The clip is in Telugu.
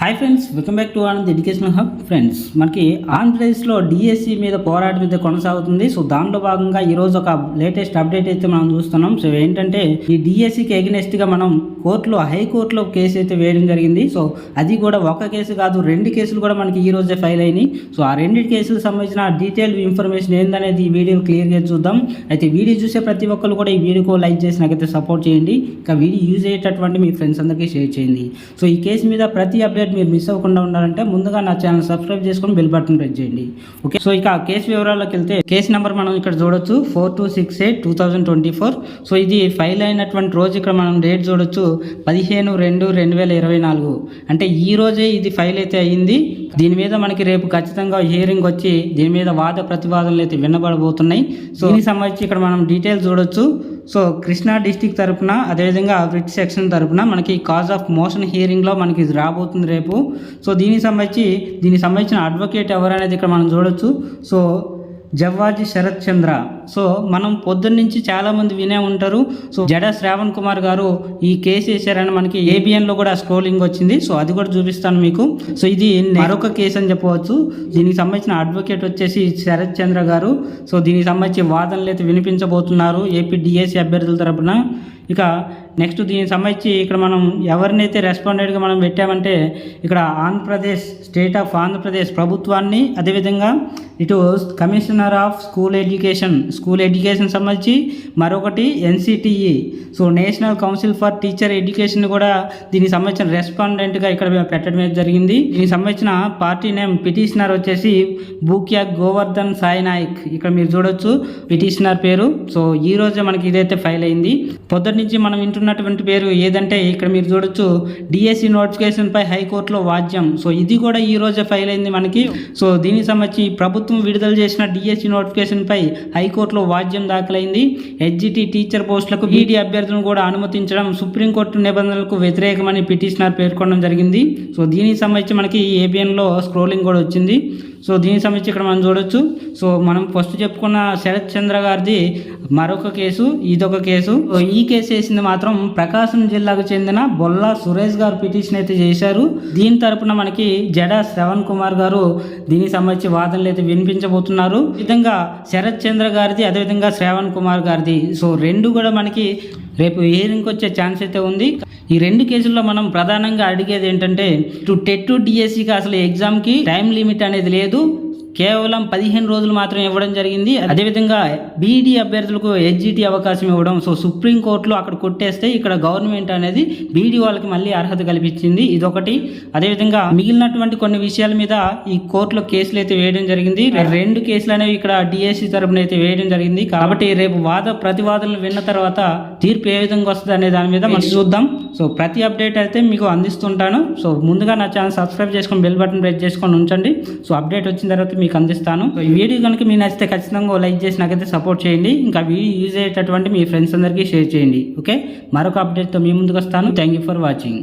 Hi friends welcome back to Anand educational hub friends మనకి ఆంధ్రప్రదేశ్లో డిఎస్సి మీద పోరాటం అయితే కొనసాగుతుంది. సో దాంట్లో భాగంగా ఈరోజు ఒక లేటెస్ట్ అప్డేట్ అయితే మనం చూస్తున్నాం. సో ఏంటంటే ఈ డిఎస్సికి ఎగ్నెస్ట్గా మనం కోర్టులో హైకోర్టులో కేసు అయితే వేయడం జరిగింది. సో అది కూడా ఒక కేసు కాదు రెండు కేసులు కూడా మనకి ఈ రోజే ఫైల్ అయినాయి. సో ఆ రెండు కేసులకు సంబంధించిన డీటెయిల్ ఇన్ఫర్మేషన్ ఏందనేది ఈ వీడియో క్లియర్గా చూద్దాం. అయితే వీడియో చూసే ప్రతి ఒక్కరు కూడా ఈ వీడియోకు లైక్ చేసి నాకైతే సపోర్ట్ చేయండి. ఇంకా వీడియో యూజ్ అయ్యేటటువంటి మీ ఫ్రెండ్స్ అందరికీ షేర్ చేయండి. సో ఈ కేసు మీద ప్రతి అప్డేట్ మీరు మిస్ అవ్వకుండా ఉండాలంటే ముందుగా నా ఛానల్ సబ్స్క్రైబ్ చేసుకొని బెల్ బటన్ ప్రెస్ చేయండి. ఓకే సో ఇక కేసు వివరాల్లోకి వెళ్తే కేసు నెంబర్ మనం ఇక్కడ చూడొచ్చు. Four two six eight two thousand twenty four so ఇది ఫైల్ అయినటువంటి రోజు ఇక్కడ మనం డేట్ చూడొచ్చు. పదిహేను రెండు రెండు వేల ఇరవై నాలుగు. అంటే ఈ రోజే ఇది ఫైల్ అయితే అయ్యింది దీని మీద మనకి రేపు ఖచ్చితంగా హియరింగ్ వచ్చి దీని మీద వాద ప్రతివాదనలు అయితే వినబడబోతున్నాయి. సో దీనికి సంబంధించి ఇక్కడ మనం డీటెయిల్స్ చూడొచ్చు. సో కృష్ణా డిస్టిక్ తరఫున అదేవిధంగా బ్రిట్ సెక్షన్ తరఫున మనకి కాజ్ ఆఫ్ మోషన్ హియరింగ్లో మనకి ఇది రాబోతుంది రేపు. సో దీనికి సంబంధించి దీనికి సంబంధించిన అడ్వకేట్ ఎవరు అనేది ఇక్కడ మనం చూడొచ్చు. సో జవ్వాజీ శరత్ చంద్ర. సో మనం పొద్దున్న నుంచి వినే ఉంటారు. సో జడ శ్రావణ్ కుమార్ గారు ఈ కేసు వేశారని మనకి ఏబిఎన్లో కూడా స్క్రోలింగ్ వచ్చింది. సో అది కూడా చూపిస్తాను మీకు. సో ఇది మరొక కేసు అని చెప్పవచ్చు. దీనికి సంబంధించిన అడ్వకేట్ వచ్చేసి శరత్ చంద్ర గారు. సో దీనికి సంబంధించి వాదనలు అయితే వినిపించబోతున్నారు. ఏపీ డిఎస్సి అభ్యర్థుల తరపున. ఇక నెక్స్ట్ దీనికి సంబంధించి ఇక్కడ మనం ఎవరినైతే రెస్పాండెడ్గా మనం పెట్టామంటే ఇక్కడ ఆంధ్రప్రదేశ్ స్టేట్ ఆఫ్ ఆంధ్రప్రదేశ్ ప్రభుత్వాన్ని అదేవిధంగా ఇటు commissioner of school education school education సంబంధించి మరొకటి NCTE. So national council for teacher education కూడా దీనికి సంబంధించిన రెస్పాండెంట్గా ఇక్కడ పెట్టడం జరిగింది. దీనికి సంబంధించిన పార్టీ నేమ్ పిటిషనర్ వచ్చేసి బూక్యా గోవర్ధన్ సాయి నాయక్. ఇక్కడ మీరు చూడొచ్చు పిటిషనర్ పేరు. సో ఈ రోజే మనకి ఇదైతే ఫైల్ అయింది. పొద్దుటి నుంచి మనం వింటున్నటువంటి పేరు ఏదంటే ఇక్కడ మీరు చూడొచ్చు డిఎస్సి నోటిఫికేషన్ పై హైకోర్టులో వాద్యం. సో ఇది కూడా ఈ రోజే ఫైల్ అయింది మనకి. సో దీనికి సంబంధించి ప్రభుత్వం విడుదల చేసిన డిఎస్సి నోటిఫికేషన్ హైకోర్టు హైకోర్టులో వాద్యం దాఖలైంది. హెచ్జిటి టీచర్ పోస్టులకు బీడీ అభ్యర్థులను కూడా అనుమతించడం సుప్రీంకోర్టు నిబంధనలకు వ్యతిరేకమని పిటిషనర్ పేర్కొనడం జరిగింది. సో దీనికి సంబంధించి మనకి ఏబిఎన్లో స్క్రోలింగ్ కూడా వచ్చింది. సో దీనికి సంబంధించి ఇక్కడ మనం చూడొచ్చు. సో మనం ఫస్ట్ చెప్పుకున్న శరత్ చంద్ర గారిది మరొక కేసు ఇదొక కేసు. సో ఈ కేసు వేసింది మాత్రం ప్రకాశం జిల్లాకు చెందిన బొల్లా సురేష్ గారు పిటిషన్ అయితే చేశారు. దీని తరపున మనకి జడా శ్రవణ్ కుమార్ గారు దీనికి సంబంధించి వాదనలు అయితే వినిపించబోతున్నారు. ఈ విధంగా శరత్ చంద్ర గారి గారిది అదేవిధంగా శ్రావణ్ కుమార్ గారిది. సో రెండు కూడా మనకి రేపు హియరింగ్కి వచ్చే ఛాన్స్ అయితే ఉంది. ఈ రెండు కేసుల్లో మనం ప్రధానంగా అడిగేది ఏంటంటే టు టెట్ టు డిఎస్సికి అసలు ఎగ్జామ్కి టైం లిమిట్ అనేది లేదు. కేవలం పదిహేను రోజులు మాత్రం ఇవ్వడం జరిగింది. అదేవిధంగా బీఈడి అభ్యర్థులకు హెచ్జిటి అవకాశం ఇవ్వడం. సో సుప్రీంకోర్టులో అక్కడ కొట్టేస్తే ఇక్కడ గవర్నమెంట్ అనేది బీడీ వాళ్ళకి మళ్ళీ అర్హత కల్పించింది. ఇదొకటి. అదేవిధంగా మిగిలినటువంటి కొన్ని విషయాల మీద ఈ కోర్టులో కేసులు అయితే వేయడం జరిగింది. రెండు కేసులు అనేవి ఇక్కడ డిఎస్సి తరపున అయితే వేయడం జరిగింది. కాబట్టి రేపు వాద ప్రతివాదనలు విన్న తర్వాత తీర్పు ఏ విధంగా వస్తుంది అనే దాని మీద మనం చూద్దాం. సో ప్రతి అప్డేట్ అయితే మీకు అందిస్తుంటాను. సో ముందుగా నా ఛానల్ సబ్స్క్రైబ్ చేసుకొని బెల్ బటన్ ప్రెస్ చేసుకొని ఉంచండి. సో అప్డేట్ వచ్చిన తర్వాత మీకు అందిస్తాను. ఈ వీడియో కనుక మీకు నచ్చితే ఖచ్చితంగా లైక్ చేసి నాకైతే సపోర్ట్ చేయండి. ఇంకా వీడియో యూజ్ అయ్యేటటువంటి మీ ఫ్రెండ్స్ అందరికీ షేర్ చేయండి. ఓకే? మరొక అప్డేట్తో మీ ముందుకు వస్తాను. Thank you for watching.